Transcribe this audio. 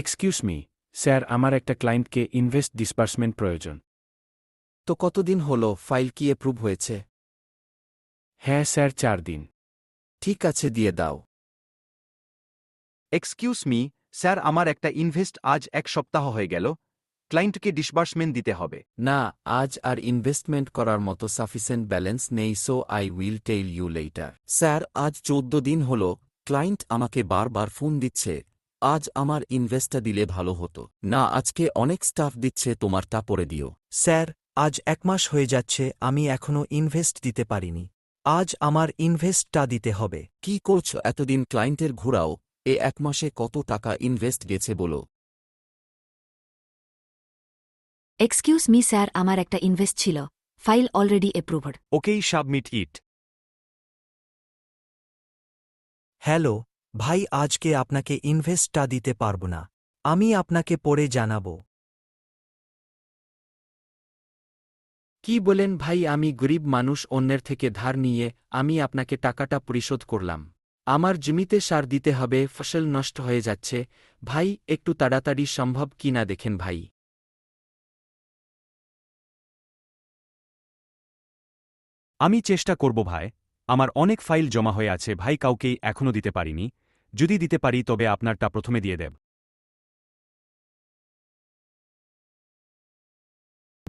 Excuse me sir আমার একটা ক্লায়েন্টকে ইনভেস্ট ডিসবার্সমেন্ট প্রয়োজন। তো কতদিন হল ফাইল কি এপ্রুভ হয়েছে? হ্যাঁ স্যার চার দিন। ঠিক আছে দিয়ে দাও। এক্সকিউজ মি স্যার আমার একটা ইনভেস্ট আজ এক সপ্তাহ হয়ে গেল। ক্লায়েন্টকে ডিসবার্সমেন্ট দিতে হবে। না আজ আর ইনভেস্টমেন্ট করার মতো সাফিসিয়েন্ট ব্যালেন্স নেই so I will tell you later sir আজ চোদ্দ দিন হল ক্লায়েন্ট আমাকে বারবার ফোন দিচ্ছে। আজ আমার ইনভেস্টটা দিলে ভালো হতো। না আজকে অনেক স্টাফ দিচ্ছে তোমারটা পরে দিও। স্যার আজ এক মাস হয়ে যাচ্ছে আমি এখনও ইনভেস্ট দিতে পারিনি। আজ আমার ইনভেস্টটা দিতে হবে। কি করছ? এতদিন ক্লায়েন্টের ঘোরাও এ এক মাসে কত টাকা ইনভেস্ট গেছে বলো। এক্সকিউজ মি স্যার আমার একটা ইনভেস্ট ছিল। ফাইল অলরেডি অ্যাপ্রুভড ওকেই সাবমিট ইট হ্যালো ভাই আজকে আপনাকে ইনভেস্টটা দিতে পারব না। আমি আপনাকে পরে জানাব। কি বলেন ভাই আমি গরিব মানুষ অন্যের থেকে ধার নিয়ে আমি আপনাকে টাকাটা পরিশোধ করলাম। আমার জমিতে সার দিতে হবে ফসল নষ্ট হয়ে যাচ্ছে। ভাই একটু তাড়াতাড়ি সম্ভব কি না দেখেন ভাই। আমি চেষ্টা করব ভাই আমার অনেক ফাইল জমা হয়ে আছে ভাই কাউকেই এখনও দিতে পারিনি। যদি দিতে পারি তবে আপনারটা প্রথমে দিয়ে দেব।